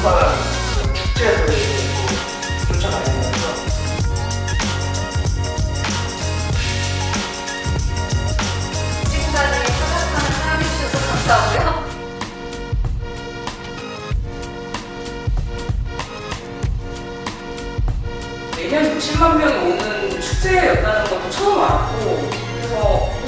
그런 축제들을 또 쫓아다니면서 지금까지 카자흐스탄을 사랑해주셔서 감사하고요. 매년 60만 명이 오는 축제였다는 것도 처음 알았고 그래서 어,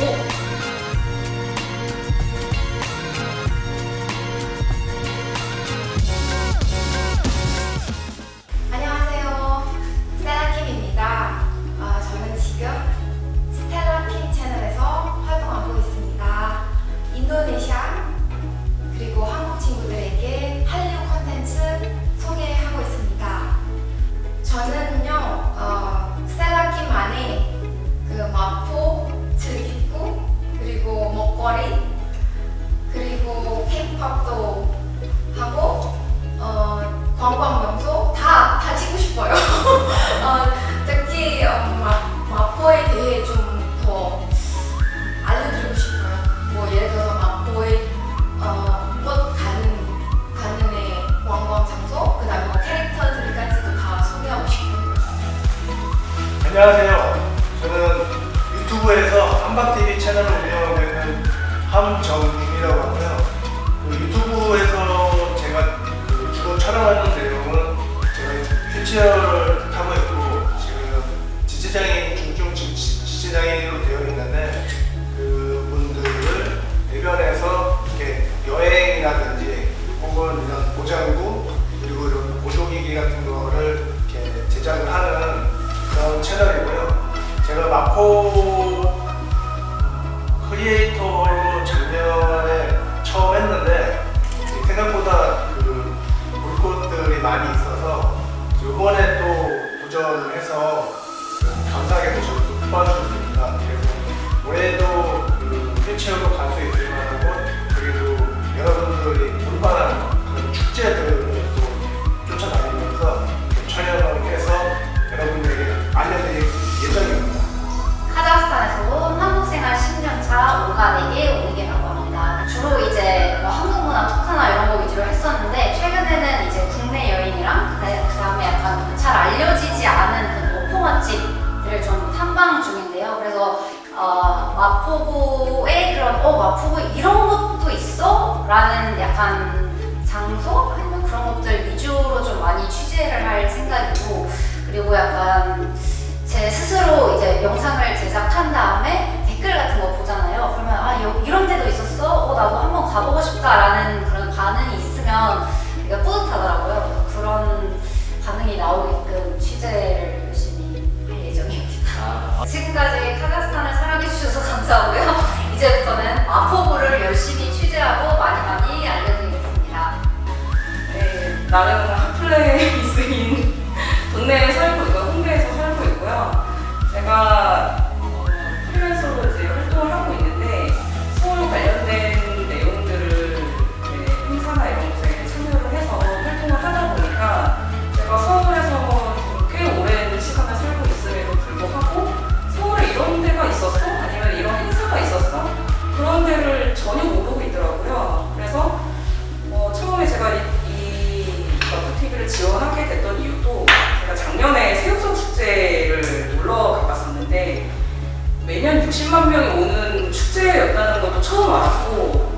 안녕하세요. 저는 유튜브에서 한박TV 채널을 운영하고 있는 함정중이라고 하고요. 그 유튜브에서 제가 그 주로 촬영하는 내용은 제가 휠체어를 타고 있고 지금 지체장애인 중증 지체장애인으로 되어 있는데 그 분들을 대변해서 이렇게 여행이라든지 혹은 이런 보장구 그리고 이런 보조기기 같은 거를 이렇게 제작을 하는 그런 채널이고요. 제가 마포 크리에이터로 작년에 처음 했는데 생각보다 그 물꽃들이 많이 있어서 이번에 또 도전을 해서 그 감사하게도 저를 또 뽑아주셨습니다. 그래서 올해도 그 휠체어로 약간 장소 아니면 그런 것들 위주로 좀 많이 취재를 할 생각이고 그리고 약간 제 스스로 이제 영상을 제작한 다음에 댓글 같은 거 보잖아요. 그러면 아 여, 이런 데도 있었어? 어 나도 한번 가보고 싶다라는 매년 60만 명이 오는 축제였다는 것도 처음 알았고